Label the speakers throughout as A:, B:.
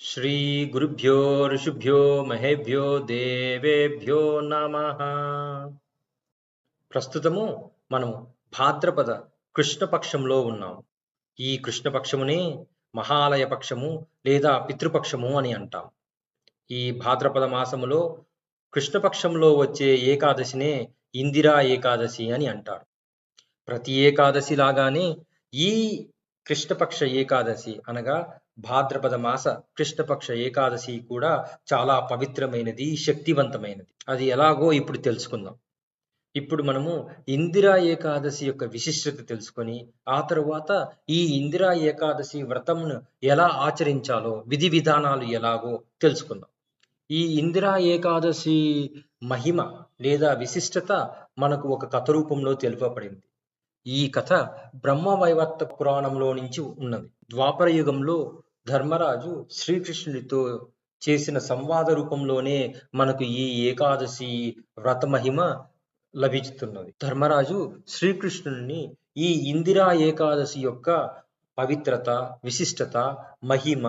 A: శ్రీ గురుభ్యో ఋషుభ్యో మహేభ్యో దేవేభ్యో నమ ప్రస్తుతము మనం భాద్రపద కృష్ణపక్షంలో ఉన్నాం. ఈ కృష్ణపక్షమునే మహాలయ పక్షము లేదా పితృపక్షము అని అంటాం. ఈ భాద్రపద మాసములో కృష్ణపక్షంలో వచ్చే ఏకాదశినే ఇందిరా ఏకాదశి అని అంటారు. ప్రతి ఏకాదశి లాగానే ఈ కృష్ణపక్ష ఏకాదశి అనగా భాద్రపద మాస కృష్ణపక్ష ఏకాదశి కూడా చాలా పవిత్రమైనది శక్తివంతమైనది. అది ఎలాగో ఇప్పుడు తెలుసుకుందాం. ఇప్పుడు మనము ఇందిరా ఏకాదశి యొక్క విశిష్టత తెలుసుకొని ఆ తరువాత ఈ ఇందిరా ఏకాదశి వ్రతంను ఎలా ఆచరించాలో విధి విధానాలు ఎలాగో తెలుసుకుందాం. ఈ ఇందిరా ఏకాదశి మహిమ లేదా విశిష్టత మనకు ఒక కథ రూపంలో తెలుపబడింది. ఈ కథ బ్రహ్మ వైవర్త పురాణంలో నుంచి ఉన్నది. ద్వాపర యుగంలో ధర్మరాజు శ్రీకృష్ణుడితో చేసిన సంవాద రూపంలోనే మనకు ఈ ఏకాదశి వ్రత మహిమ లభిస్తున్నది ధర్మరాజు శ్రీకృష్ణుని ఈ ఇందిరా ఏకాదశి యొక్క పవిత్రత విశిష్టత మహిమ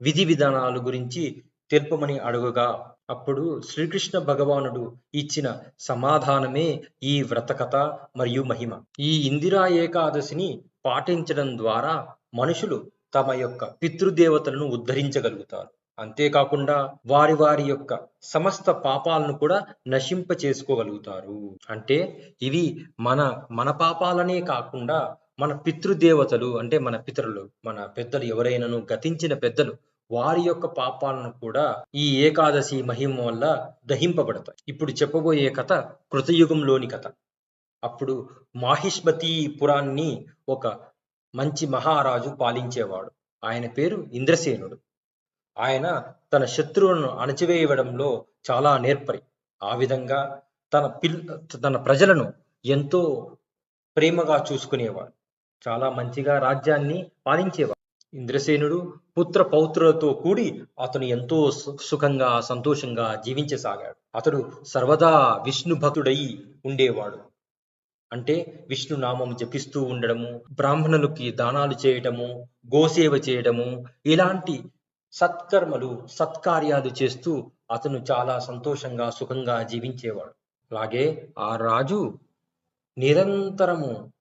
A: విధి విధానాలు గురించి తెలుపమని అడుగుగా అప్పుడు శ్రీకృష్ణ భగవానుడు ఇచ్చిన సమాధానమే ఈ వ్రతకథ మరియు మహిమ. ఈ ఇందిరా ఏకాదశిని పాటించడం ద్వారా మనుషులు తమ యొక్క పితృదేవతలను ఉద్ధరించగలుగుతారు. అంతేకాకుండా వారి వారి యొక్క సమస్త పాపాలను కూడా నశింప చేసుకోగలుగుతారు అంటే ఇవి మన మన పాపాలనే కాకుండా మన పితృదేవతలు అంటే మన పితరులు మన పెద్దలు ఎవరైనాను గతించిన పెద్దలు వారి యొక్క పాపాలను కూడా ఈ ఏకాదశి మహిమ వల్ల దహింపబడతాయి. ఇప్పుడు చెప్పబోయే కథ కృతయుగంలోని కథ. అప్పుడు మాహిష్మతి పురాన్ని ఒక మంచి మహారాజు పాలించేవాడు. ఆయన పేరు ఇంద్రసేనుడు. ఆయన తన శత్రువులను అణచివేయడంలో చాలా నేర్పరి. ఆ విధంగా తన పిల్ తన ప్రజలను ఎంతో ప్రేమగా చూసుకునేవాడు. చాలా మంచిగా రాజ్యాన్ని పాలించేవాడు. ఇంద్రసేనుడు పుత్ర పౌత్రులతో కూడి అతను ఎంతో సుఖంగా సంతోషంగా జీవించసాగాడు. అతడు సర్వదా విష్ణు భక్తుడై ఉండేవాడు. అంటే విష్ణు నామం జపిస్తూ ఉండడము బ్రాహ్మణులకి దానాలు చేయటము గోసేవ చేయడము ఇలాంటి సత్కర్మలు సత్కార్యాలు చేస్తూ అతను చాలా సంతోషంగా సుఖంగా జీవించేవాడు. అలాగే ఆ రాజు నిరంతరము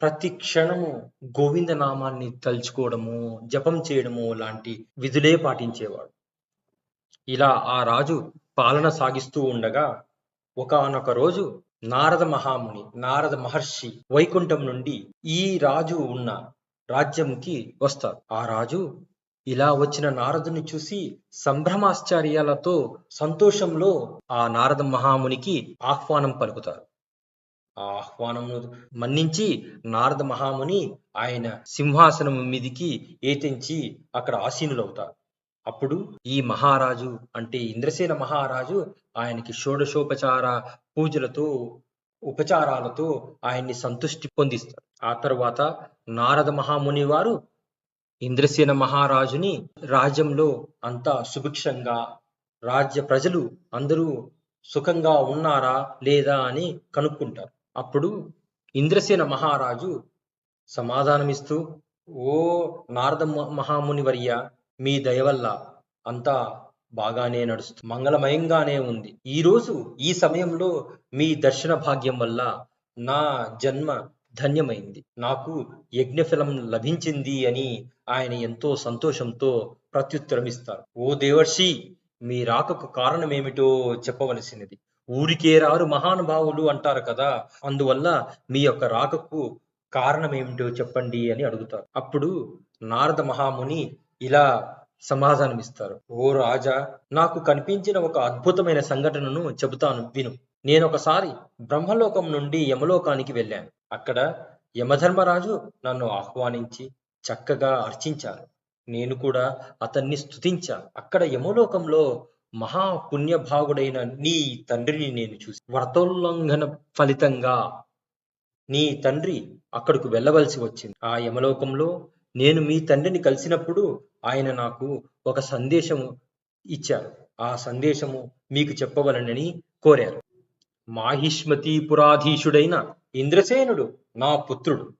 A: ప్రతి క్షణము గోవింద నామాన్ని తలుచుకోవడము జపం చేయడము లాంటి విధులే పాటించేవాడు. ఇలా ఆ రాజు పాలన సాగిస్తూ ఉండగా ఒకనొక రోజు నారద మహాముని నారద మహర్షి వైకుంఠం నుండి ఈ రాజు ఉన్న రాజ్యంకి వస్తారు. ఆ రాజు ఇలా వచ్చిన నారదుని చూసి సంభ్రమాశ్చర్యాలతో సంతోషంలో ఆ నారద మహామునికి ఆహ్వానం పలుకుతారు. ఆ ఆహ్వానమును మన్నించి నారద మహాముని ఆయన సింహాసనం మీదికి ఏతించి అక్కడ ఆసీనులవుతారు. అప్పుడు ఈ మహారాజు అంటే ఇంద్రసేన మహారాజు ఆయనకి షోడశోపచార పూజలతో ఉపచారాలతో ఆయన్ని సంతుష్టి పొందిస్తారు. ఆ తర్వాత నారద మహాముని వారు ఇంద్రసేన మహారాజుని రాజ్యంలో అంతా సుభిక్షంగా రాజ్య ప్రజలు అందరూ సుఖంగా ఉన్నారా లేదా అని కనుక్కుంటారు. అప్పుడు ఇంద్రసేన మహారాజు సమాధానమిస్తూ ఓ నారద మహాముని వర్య మీ దయ వల్ల అంతా బాగానే నడుస్తుంది మంగళమయంగానే ఉంది. ఈ రోజు ఈ సమయంలో మీ దర్శన భాగ్యం వల్ల నా జన్మ ధన్యమైంది. నాకు యజ్ఞఫలం లభించింది అని ఆయన ఎంతో సంతోషంతో ప్రత్యుత్తరమిస్తారు. ఓ దేవర్షి మీ రాకకు కారణమేమిటో చెప్పవలసినది. ఊరికే రారు మహానుభావులు అంటారు కదా అందువల్ల మీ యొక్క రాకకు కారణమేమిటో చెప్పండి అని అడుగుతారు. అప్పుడు నారద మహాముని ఇలా సమాధానం ఇస్తారు ఓ రాజా నాకు కనిపించిన ఒక అద్భుతమైన సంఘటనను చెబుతాను విను. నేను ఒకసారి బ్రహ్మలోకం నుండి యమలోకానికి వెళ్ళాను. అక్కడ యమధర్మరాజు నన్ను ఆహ్వానించి చక్కగా అర్చించారు. నేను కూడా అతన్ని స్తుతించాను. అక్కడ యమలోకంలో మహాపుణ్యభాగుడైన నీ తండ్రిని నేను చూసి వ్రతోల్లంఘన ఫలితంగా నీ తండ్రి అక్కడకు వెళ్ళవలసి వచ్చింది. ఆ యమలోకంలో నేను మీ తండ్రిని కలిసినప్పుడు ఆయన నాకు ఒక సందేశము ఇచ్చారు. ఆ సందేశము మీకు చెప్పవలనని కోరారు. మాహిష్మతి పురాధీశుడైన ఇంద్రసేనుడు నా పుత్రుడు.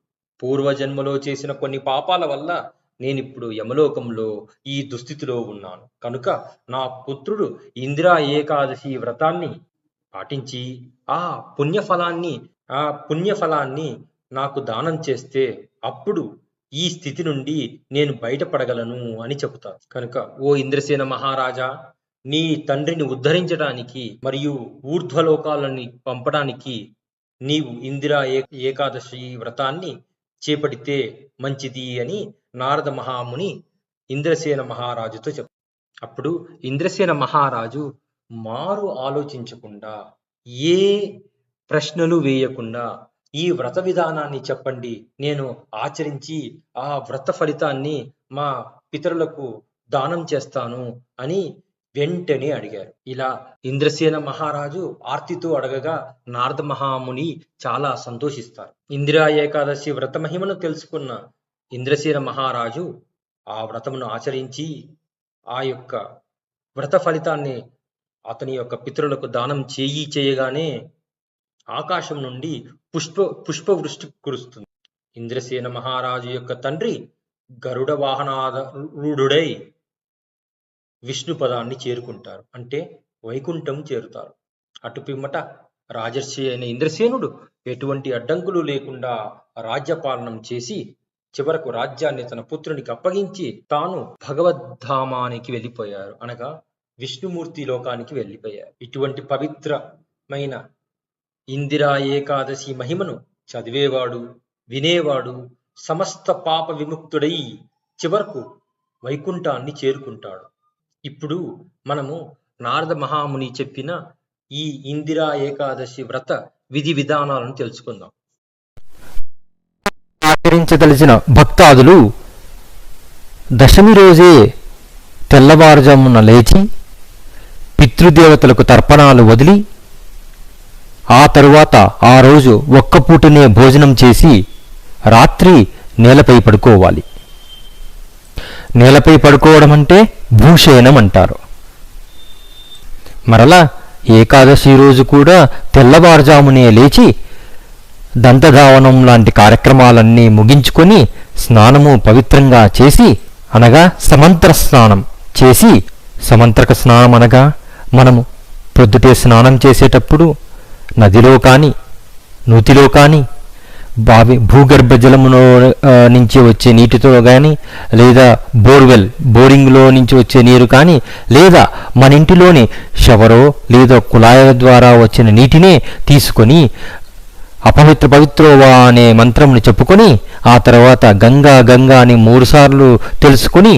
A: పూర్వజన్మలో చేసిన కొన్ని పాపాల వల్ల నేనిప్పుడు యమలోకంలో ఈ దుస్థితిలో ఉన్నాను. కనుక నా పుత్రుడు ఇందిరా ఏకాదశి వ్రతాన్ని పాటించి ఆ పుణ్యఫలాన్ని ఆ పుణ్యఫలాన్ని నాకు దానం చేస్తే అప్పుడు ఈ స్థితి నుండి నేను బయటపడగలను అని చెబుతాను. కనుక ఓ ఇంద్రసేన మహారాజా నీ తండ్రిని ఉద్ధరించడానికి మరియు ఊర్ధ్వలోకాలని పంపడానికి నీవు ఇందిరా ఏ- ఏకాదశి వ్రతాన్ని చేపడితే మంచిది అని నారద మహాముని ఇంద్రసేన మహారాజుతో చెప్పారు అప్పుడు ఇంద్రసేన మహారాజు మారు ఆలోచించకుండా ఏ ప్రశ్నలు వేయకుండా ఈ వ్రత విధానాన్ని చెప్పండి. నేను ఆచరించి ఆ వ్రత ఫలితాన్ని మా పితరులకు దానం చేస్తాను అని వెంటనే అడిగారు. ఇలా ఇంద్రసేన మహారాజు ఆర్తితో అడగగా నారద మహాముని చాలా సంతోషిస్తారు. ఇందిరా ఏకాదశి వ్రత మహిమను తెలుసుకున్న ఇంద్రసేన మహారాజు ఆ వ్రతమును ఆచరించి ఆ యొక్క వ్రత ఫలితాన్ని అతని యొక్క పితరులకు దానం చేయి చేయగానే ఆకాశం నుండి పుష్ప పుష్పవృష్టి కురుస్తుంది. ఇంద్రసేన మహారాజు యొక్క తండ్రి గరుడ వాహనారూఢుడై విష్ణు పదాన్ని చేరుకుంటారు. అంటే వైకుంఠం చేరుతారు. అటు పిమ్మట రాజర్షి అయిన ఇంద్రసేనుడు ఎటువంటి అడ్డంకులు లేకుండా రాజ్యపాలనం చేసి చివరకు రాజ్యాన్ని తన పుత్రునికి అప్పగించి తాను భగవద్ధామానికి వెళ్ళిపోయారు. అనగా విష్ణుమూర్తి లోకానికి వెళ్ళిపోయారు. ఇటువంటి పవిత్రమైన ఇందిరా ఏకాదశి మహిమను చదివేవాడు వినేవాడు సమస్త పాప విముక్తుడై చివరకు వైకుంఠాన్ని చేరుకుంటాడు. ఇప్పుడు మనము నారద మహాముని చెప్పిన ఈ ఇందిరా ఏకాదశి వ్రత విధి విధానాలను తెలుసుకుందాం.
B: ఆచరించదలిచిన భక్తాదులు దశమి రోజే తెల్లవారుజామున లేచి పితృదేవతలకు తర్పణాలు వదిలి ఆ తరువాత ఆ రోజు ఒక్క పూటనే భోజనం చేసి రాత్రి నేలపై పడుకోవాలి. నేలపై పడుకోవడం అంటే భూషయనం అంటారు. మరలా ఏకాదశి రోజు కూడా తెల్లవారుజామునే లేచి దంతధావనం లాంటి కార్యక్రమాలన్నీ ముగించుకొని స్నానము పవిత్రంగా చేసి అనగా సమంత్ర స్నానం చేసి సమంత్రక స్నానం అనగా మనము ప్రొద్దుటే స్నానం చేసేటప్పుడు నదిలో కానీ నూతిలో కానీ బావి భూగర్భ జలములో నుంచి వచ్చే నీటితో కానీ లేదా బోర్వెల్ బోరింగ్లో నుంచి వచ్చే నీరు కానీ లేదా మన ఇంటిలోని షవరో లేదా కుళాయిల ద్వారా వచ్చిన నీటినే తీసుకొని అపవిత్ర పవిత్రోవా అనే మంత్రమును చెప్పుకొని ఆ తర్వాత గంగా గంగా అని మూడుసార్లు తెలుసుకొని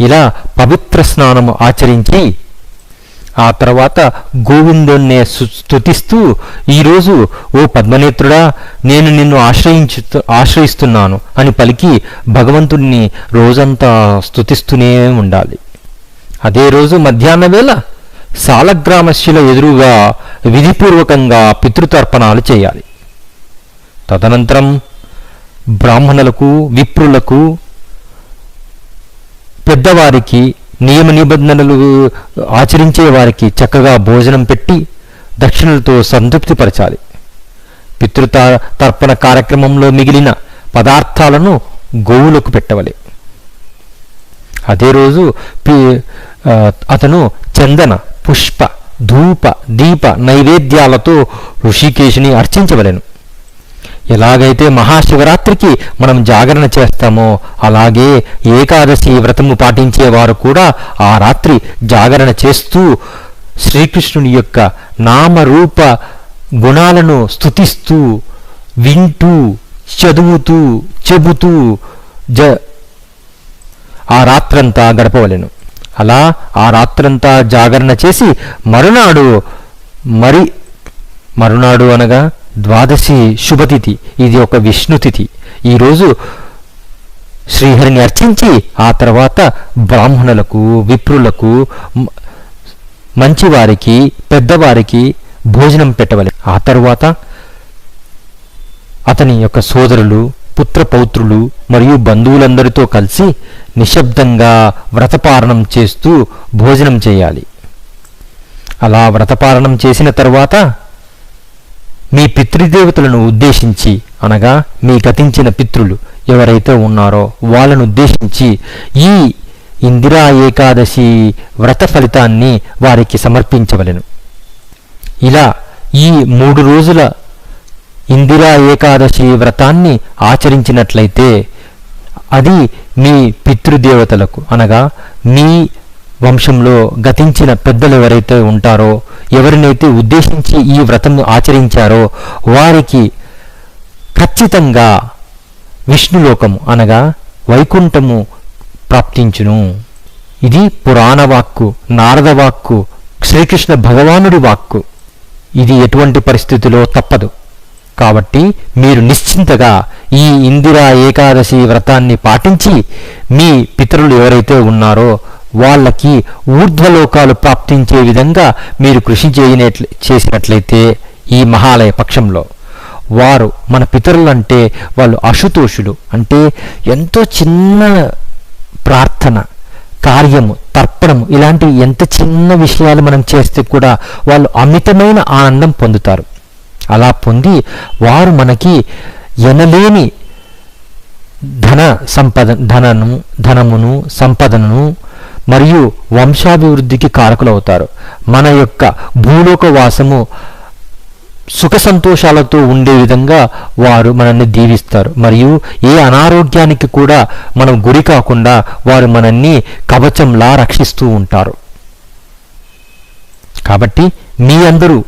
B: ఇలా పవిత్ర స్నానము ఆచరించి ఆ తర్వాత గోవిందుణ్ణే స్థుతిస్తూ ఈరోజు ఓ పద్మనేత్రుడా నేను నిన్ను ఆశ్రయించు ఆశ్రయిస్తున్నాను అని పలికి భగవంతుణ్ణి రోజంతా స్తుతిస్తూనే ఉండాలి. అదే రోజు మధ్యాహ్న వేళ సాలగ్రామశిల ఎదురుగా విధిపూర్వకంగా పితృతర్పణాలు చేయాలి. తదనంతరం బ్రాహ్మణులకు విప్రులకు పెద్దవారికి నియమ నిబంధనలు ఆచరించే వారికి చక్కగా భోజనం పెట్టి దక్షిణలతో సంతృప్తిపరచాలి పితృత తర్పణ కార్యక్రమంలో మిగిలిన పదార్థాలను గోవులకు పెట్టవలే. అదే రోజు పి- అతను చందన పుష్ప ధూప దీప నైవేద్యాలతో ఋషికేశుని అర్చించవలెను. ఎలాగైతే మహాశివరాత్రికి మనం జాగరణ చేస్తామో అలాగే ఏకాదశి వ్రతము పాటించేవారు కూడా ఆ రాత్రి జాగరణ చేస్తూ శ్రీకృష్ణుని యొక్క నామరూప గుణాలను స్తుతిస్తూ వింటూ చదువుతూ చెబుతూ జ ఆ రాత్రంతా గడపవలెను. అలా ఆ రాత్రంతా జాగరణ చేసి మరునాడు మరి మరునాడు అనగా ద్వాదశి శుభతిథి. ఇది ఒక విష్ణుతిథి ఈరోజు శ్రీహరిని అర్చించి ఆ తర్వాత బ్రాహ్మణులకు విప్రులకు మంచివారికి పెద్దవారికి భోజనం పెట్టవలె. ఆ తరువాత అతని యొక్క సోదరులు పుత్రపౌత్రులు మరియు బంధువులందరితో కలిసి నిశ్శబ్దంగా వ్రతపారణం చేస్తూ భోజనం చేయాలి. అలా వ్రతపారణం చేసిన తర్వాత మీ పితృదేవతలను ఉద్దేశించి అనగా మీ గతించిన పితృలు ఎవరైతే ఉన్నారో వాళ్ళను ఉద్దేశించి ఈ ఇందిరా ఏకాదశి వ్రత ఫలితాన్ని వారికి సమర్పించవలెను. ఇలా ఈ మూడు రోజుల ఇందిరా ఏకాదశి వ్రతాన్ని ఆచరించినట్లయితే అది మీ పితృదేవతలకు అనగా మీ వంశంలో గతించిన పెద్దలు ఎవరైతే ఉంటారో ఎవరినైతే ఉద్దేశించి ఈ వ్రతంను ఆచరించారో వారికి ఖచ్చితంగా విష్ణులోకము అనగా వైకుంఠము ప్రాప్తించును. ఇది పురాణ వాక్కు నారద వాక్కు శ్రీకృష్ణ భగవానుడి వాక్కు. ఇది ఎటువంటి పరిస్థితిలో తప్పదు. కాబట్టి మీరు నిశ్చింతగా ఈ ఇందిరా ఏకాదశి వ్రతాన్ని పాటించి మీ పితరులు ఎవరైతే ఉన్నారో వాళ్ళకి ఊర్ధ్వలోకాలు ప్రాప్తించే విధంగా మీరు కృషి చేయనట్లు చేసినట్లయితే ఈ మహాలయ పక్షంలో వారు మన పితరులంటే వాళ్ళు అశుతోషులు. అంటే ఎంతో చిన్న ప్రార్థన కార్యము తర్పణము ఇలాంటివి ఎంత చిన్న విషయాలు మనం చేస్తే కూడా వాళ్ళు అమితమైన ఆనందం పొందుతారు. అలా పొంది వారు మనకి ఎనలేని ధన సంపద ధనను ధనమును సంపదను మరియు వంశాభివృద్ధికి కారకులవుతారు. మన యొక్క భూలోక వాసము సుఖ సంతోషాలతో ఉండే విధంగా వారు మనల్ని దీవిస్తారు. మరియు ఏ అనారోగ్యానికి కూడా మనం గురి కాకుండా వారు మనల్ని కవచంలా రక్షిస్తూ ఉంటారు. కాబట్టి మీ అందరూ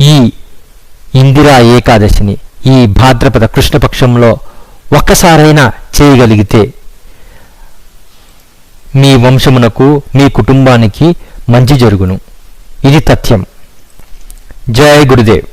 B: ఈ ఇందిరా ఏకాదశిని ఈ భాద్రపద కృష్ణపక్షంలో ఒక్కసారైనా చేయగలిగితే మీ వంశమునకు మీ కుటుంబానికి మంచి జరుగును. ఇది తథ్యం. జయ గురుదేవ్.